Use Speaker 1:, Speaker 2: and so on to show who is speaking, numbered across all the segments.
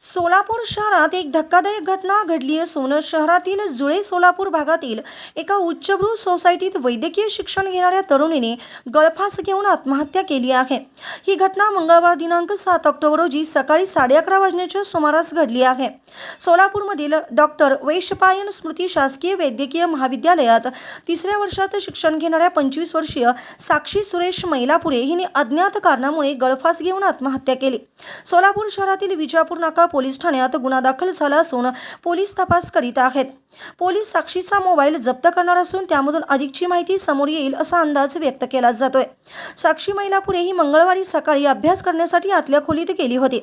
Speaker 1: सोलापूर शहरात एक धक्कादायक घटना घडली असून शहरातील जुळे सोलापूर भागातील एका उच्चभ्रू सोसायटीत वैद्यकीय शिक्षण घेणाऱ्या तरुणीने गळफास घेऊन आत्महत्या केली आहे. ही घटना मंगळवार दिनांक सात ऑक्टोबर रोजी सकाळी साडे अकरा वाजण्याच्या सुमारास घडली आहे. सोलापूरमधील डॉक्टर वैशपायन स्मृती शासकीय वैद्यकीय महाविद्यालयात तिसऱ्या वर्षात शिक्षण घेणाऱ्या पंचवीस वर्षीय साक्षी सुरेश मैलापुरे हिने अज्ञात कारणामुळे गळफास घेऊन आत्महत्या केली. सोलापूर शहरातील विजापूर नाका पोलीस ठाण्यात गुन्हा दाखल झाला असून पोलीस तपास करीत आहेत. पोलीस साक्षीचा मोबाईल जप्त करणार असून त्यामधून अधिकची माहिती समोर येईल असा अंदाज व्यक्त केला जातोय. साक्षी महिलापुरे ही मंगळवारी सकाळी अभ्यास करण्यासाठी आतल्या खोलीत गेली होती.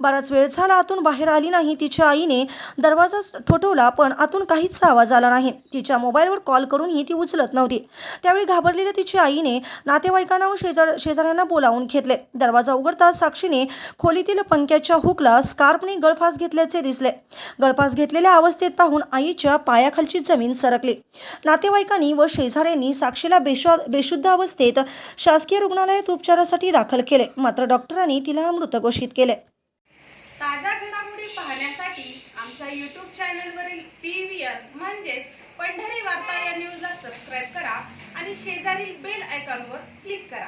Speaker 1: बराच वेळ झाला आतून बाहेर आली नाही. तिच्या आईने दरवाजा ठोठवला पण आतून काहीच आवाज आला नाही. तिच्या मोबाईलवर कॉल करूनही ती उचलत नव्हती. त्यावेळी घाबरलेल्या तिच्या आईने नातेवाईकांना व शेजार शेजाऱ्यांना बोलावून घेतले. दरवाजा उघडताच साक्षीने खोलीतील पंख्याच्या हुकला स्कार्पने गळफास घेतल्याचे दिसले. गळफास घेतलेल्या अवस्थेत पाहून आईच्या पायाखालची जमीन सरकली. नातेवाईकांनी व शेजाऱ्यांनी साक्षीला बेशु बेशुद्ध अवस्थेत शासकीय रुग्णालयात उपचारासाठी दाखल केले. मात्र डॉक्टरांनी तिला मृत घोषित केले.
Speaker 2: ताज्या घडामोडी पाहण्यासाठी आमच्या यूट्यूब चॅनलवरील पी व्ही आर म्हणजेच पंढरी वार्ता या न्यूजला सबस्क्राईब करा आणि शेजारील बेल आयकॉनवर क्लिक करा.